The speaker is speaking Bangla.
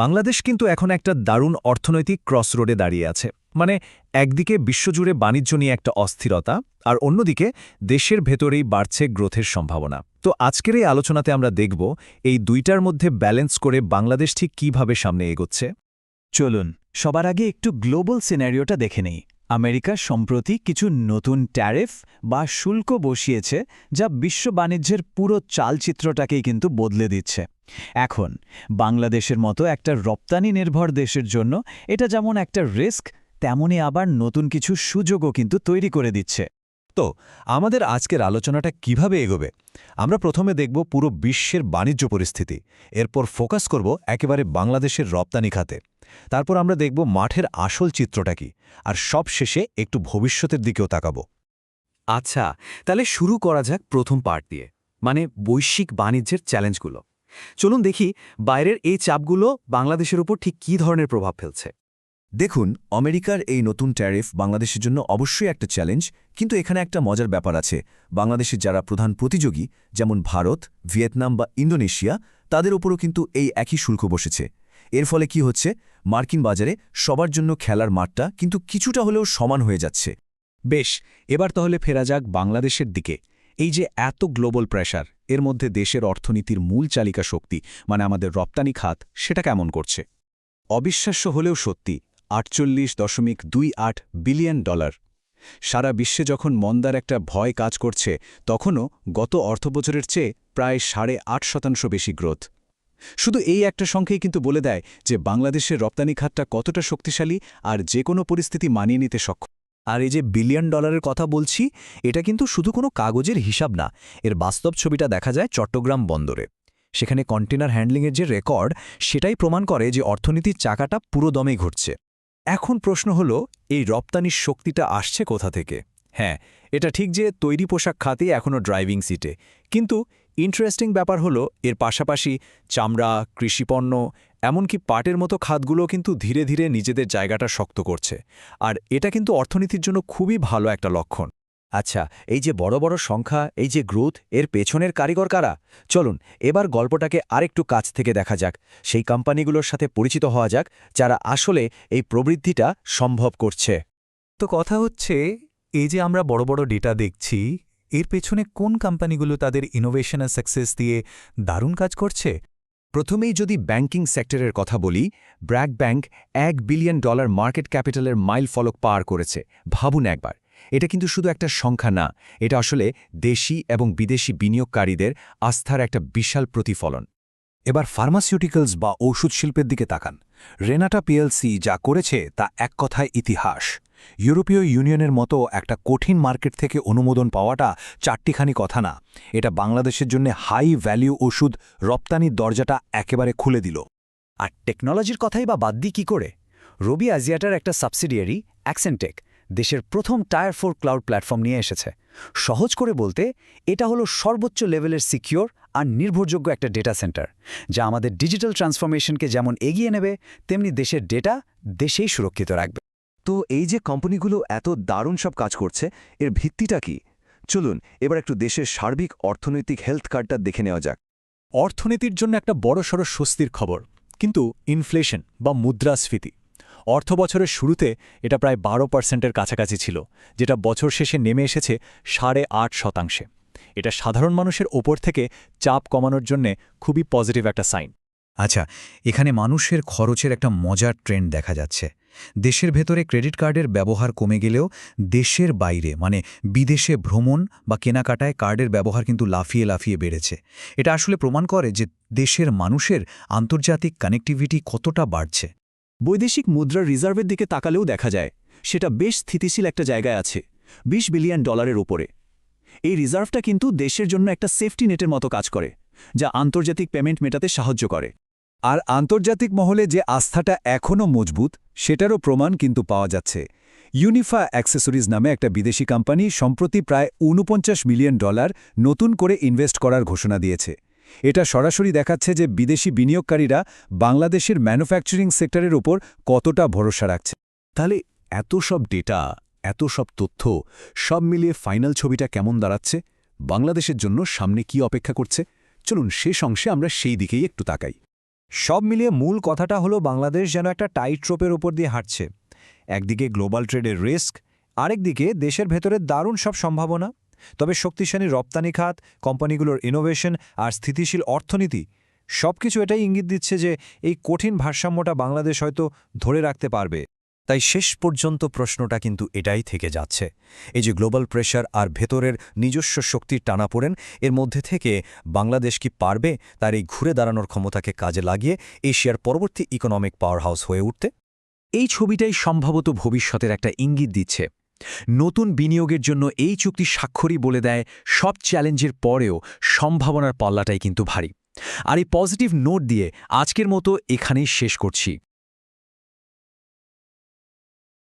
বাংলাদেশ কিন্তু এখন একটা দারুণ অর্থনৈতিক ক্রসরোডে দাঁড়িয়ে আছে। মানে একদিকে বিশ্বজুড়ে বাণিজ্য নিয়ে একটা অস্থিরতা, আর অন্যদিকে দেশের ভেতরেই বাড়ছে গ্রোথের সম্ভাবনা। তো আজকের এই আলোচনাতে আমরা দেখব এই দুইটার মধ্যে ব্যালেন্স করে বাংলাদেশ ঠিক কীভাবে সামনে এগোচ্ছে। চলুন, সবার আগে একটু গ্লোবাল সিনারিওটা দেখে নেই। আমেরিকা সম্প্রতি কিছু নতুন ট্যারিফ বা শুল্ক বসিয়েছে যা বিশ্ব বাণিজ্যের পুরো চালচিত্রটাকেই কিন্তু বদলে দিচ্ছে। এখন, বাংলাদেশের মতো একটা রপ্তানি নির্ভর দেশের জন্য এটা যেমন একটা রিস্ক তেমনই আবার নতুন কিছু সুযোগও কিন্তু তৈরি করে দিচ্ছে। তো, আমাদের আজকের আলোচনাটা কীভাবে এগোবে? আমরা প্রথমে দেখব পুরো বিশ্বের বাণিজ্য পরিস্থিতি, এরপর ফোকাস করব একেবারে বাংলাদেশের রপ্তানি খাতে। তারপর আমরা দেখব মাঠের আসল চিত্রটা কি আর সব শেষে একটু ভবিষ্যতের দিকেও তাকাবো। আচ্ছা তাহলে শুরু করা যাক প্রথম পার্ট দিয়ে মানে বৈশ্বিক বাণিজ্যের চ্যালেঞ্জগুলো চলুন দেখি বাইরের এই চাপগুলো বাংলাদেশের উপর ঠিক কী ধরনের প্রভাব ফেলছে। দেখুন আমেরিকার এই নতুন ট্যারিফ বাংলাদেশের জন্য অবশ্যই একটা চ্যালেঞ্জ কিন্তু এখানে একটা মজার ব্যাপার আছে। বাংলাদেশের যারা প্রধান প্রতিযোগী যেমন ভারত ভিয়েতনাম বা ইন্দোনেশিয়া তাদের উপরও কিন্তু এই একই শুল্ক বসেছে। এর ফলে কি হচ্ছে? মার্কিন বাজারে সবার জন্য খেলার মাঠটা কিন্তু কিছুটা হলেও সমান হয়ে যাচ্ছে। বেশ, এবার তাহলে ফেরা যাক বাংলাদেশের দিকে। এই যে এত গ্লোবাল প্রেশার এর মধ্যে দেশের অর্থনীতির মূল চালিকা শক্তি মানে আমাদের রপ্তানি খাত, সেটা কেমন করছে? অবিশ্বাস্য হলেও সত্যি, আটচল্লিশ দশমিক দুই আট বিলিয়ন ডলার। সারা বিশ্বে যখন মন্দার একটা ভয় কাজ করছে, তখনও গত অর্থবছরের চেয়ে প্রায় সাড়ে আট শতাংশ বেশি গ্রোথ। শুধু এই একটা সংখ্যাই কিন্তু বলে দেয় যে বাংলাদেশের রপ্তানি খাতটা কতটা শক্তিশালী আর যে কোনো পরিস্থিতি মানিয়ে নিতে সক্ষম। আর এই যে বিলিয়ন ডলারের কথা বলছি, এটা কিন্তু শুধু কোনো কাগজের হিসাব না, এর বাস্তব ছবিটা দেখা যায় চট্টগ্রাম বন্দরে। সেখানে কন্টেনার হ্যান্ডলিংয়ের যে রেকর্ড, সেটাই প্রমাণ করে যে অর্থনীতির চাকাটা পুরো দমে ঘুরছে। এখন প্রশ্ন হল, এই রপ্তানির শক্তিটা আসছে কোথা থেকে? হ্যাঁ এটা ঠিক যে তৈরি পোশাক খাতে এখনও ড্রাইভিং সিটে, কিন্তু ইন্টারেস্টিং ব্যাপার হলো, এর পাশাপাশি চামড়া, কৃষিপণ্য, এমনকি পাটের মতো খাতগুলো কিন্তু ধীরে ধীরে নিজেদের জায়গাটা শক্ত করছে। আর এটা কিন্তু অর্থনীতির জন্য খুবই ভালো একটা লক্ষণ। আচ্ছা এই যে বড় বড় সংখ্যা, এই যে গ্রোথ, এর পেছনের কারিগর কারা? চলুন, এবার গল্পটাকে আরেকটু কাছ থেকে দেখা যাক। সেই কোম্পানিগুলোর সাথে পরিচিত হওয়া যাক, যারা আসলে এই প্রবৃদ্ধিটা সম্ভব করছে। তো কথা হচ্ছে, এই যে আমরা বড় বড় ডেটা দেখছি এর পেছনে কোন কোম্পানিগুলো তাদের ইনোভেশন আর সাকসেস দিয়ে দারুণ কাজ করছে? প্রথমেই যদি ব্যাংকিং সেক্টরের কথা বলি ব্র্যাক ব্যাংক এক বিলিয়ন ডলার মার্কেট ক্যাপিটালের মাইল ফলক পার করেছে। ভাবুন একবার, এটা কিন্তু শুধু একটা সংখ্যা না, এটা আসলে দেশি এবং বিদেশি বিনিয়োগকারীদের আস্থার একটা বিশাল প্রতিফলন। এবার ফার্মাসিউটিক্যালস বা ঔষধ শিল্পের দিকে তাকান। রেনাটা পিএলসি যা করেছে তা এক কথায় ইতিহাস। ইউরোপীয় ইউনিয়নের মতো একটা কঠিন মার্কেট থেকে অনুমোদন পাওয়াটা চারটিখানি কথা না। এটা বাংলাদেশের জন্য হাই ভ্যালিউ ওষুধ রপ্তানির দরজাটা একেবারে খুলে দিল। আর টেকনোলজির কথাই বা বাদ দিই কী করে? রবি আজিয়াটার একটা সাবসিডিয়ারি, অ্যাক্সেন্টেক, দেশের প্রথম টায়ার ফোর ক্লাউড প্ল্যাটফর্ম নিয়ে এসেছে। সহজ করে বলতে, এটা হলো সর্বোচ্চ লেভেলের সিকিওর আর নির্ভরযোগ্য একটা ডেটা সেন্টার, যা আমাদের ডিজিটাল ট্রান্সফরমেশনকে যেমন এগিয়ে নেবে, তেমনি দেশের ডেটা দেশেই সুরক্ষিত রাখবে। তো এই যে কোম্পানিগুলো এত দারুণ সব কাজ করছে, এর ভিত্তিটা কি? চলুন, এবার একটু দেশের সার্বিক অর্থনৈতিক হেলথ কার্ডটা দেখে নেওয়া যাক। অর্থনীতির জন্য একটা বড়সড় স্বস্তির খবর, কিন্তু ইনফ্লেশন বা মুদ্রাস্ফীতি। অর্থ বছরের শুরুতে এটা প্রায় বারো পার্সেন্টের কাছাকাছি ছিল, যেটা বছর শেষে নেমে এসেছে সাড়ে আট শতাংশে। এটা সাধারণ মানুষের ওপর থেকে চাপ কমানোর জন্যে খুবই পজিটিভ একটা সাইন আচ্ছা এখানে মানুষের খরচের একটা মজার ট্রেন্ড দেখা যাচ্ছে। দেশের ভেতরে ক্রেডিট কার্ডের ব্যবহার কমে গেলেও দেশের বাইরে মানে বিদেশে ভ্রমণ বা কেনাকাটায় কার্ডের ব্যবহার কিন্তু লাফিয়ে লাফিয়ে বেড়েছে। এটা আসলে প্রমাণ করে যে দেশের মানুষের আন্তর্জাতিক কানেক্টিভিটি কতটা বাড়ছে। বৈদেশিক মুদ্রার রিজার্ভের দিকে তাকালেও দেখা যায়, সেটা বেশ স্থিতিশীল একটা জায়গায় আছে ২০ বিলিয়ন ডলারের ওপরে এই রিজার্ভটা কিন্তু দেশের জন্য একটা সেফটি নেটের মতো কাজ করে, যা আন্তর্জাতিক পেমেন্ট মেটাতে সাহায্য করে। আর আন্তর্জাতিক মহলে যে আস্থাটা এখনও মজবুত, সেটারও প্রমাণ কিন্তু পাওয়া যাচ্ছে। ইউনিফা অ্যাক্সেসরিজ নামে একটা বিদেশি কোম্পানি সম্প্রতি প্রায় ঊনপঞ্চাশ মিলিয়ন ডলার নতুন করে ইনভেস্ট করার ঘোষণা দিয়েছে। এটা সরাসরি দেখাচ্ছে যে বিদেশি বিনিয়োগকারীরা বাংলাদেশের ম্যানুফ্যাকচারিং সেক্টরের ওপর কতটা ভরসা রাখছে। তাহলে এত সব ডেটা, এত সব তথ্য, সব মিলিয়ে ফাইনাল ছবিটা কেমন দাঁড়াচ্ছে? বাংলাদেশের জন্য সামনে কি অপেক্ষা করছে? চলুন শেষ অংশে আমরা সেই দিকেই একটু তাকাই। সব মিলিয়ে মূল কথাটা হলো বাংলাদেশ যেন একটা টাইট ট্রোপের ওপর দিয়ে হাঁটছে। একদিকে গ্লোবাল ট্রেডের রিস্ক আরেকদিকে দেশের ভেতরে দারুণ সব সম্ভাবনা। তবে শক্তিশালী রপ্তানি খাত, কোম্পানিগুলোর ইনোভেশন আর স্থিতিশীল অর্থনীতি, সবকিছু এটাই ইঙ্গিত দিচ্ছে যে এই কঠিন ভারসাম্যটা বাংলাদেশ হয়তো ধরে রাখতে পারবে। তাই শেষ পর্যন্ত প্রশ্নটা কিন্তু এটাই থেকে যাচ্ছে। এই যে গ্লোবাল প্রেশার আর ভেতরের নিজস্ব শক্তির টানাপোড়েন, এর মধ্যে থেকে বাংলাদেশ কি পারবে তার এই ঘুরে দাঁড়ানোর ক্ষমতাকে কাজে লাগিয়ে এশিয়ার পরবর্তী ইকোনমিক পাওয়ার হাউস হয়ে উঠতে? এই ছবিটাই সম্ভবত ভবিষ্যতের একটা ইঙ্গিত দিচ্ছে। নতুন বিনিয়োগের জন্য এই চুক্তি স্বাক্ষরই বলে দেয়, সব চ্যালেঞ্জের পরেও সম্ভাবনার পাল্লাটাই কিন্তু ভারী। আর এই পজিটিভ নোট দিয়ে আজকের মতো এখানেই শেষ করছি।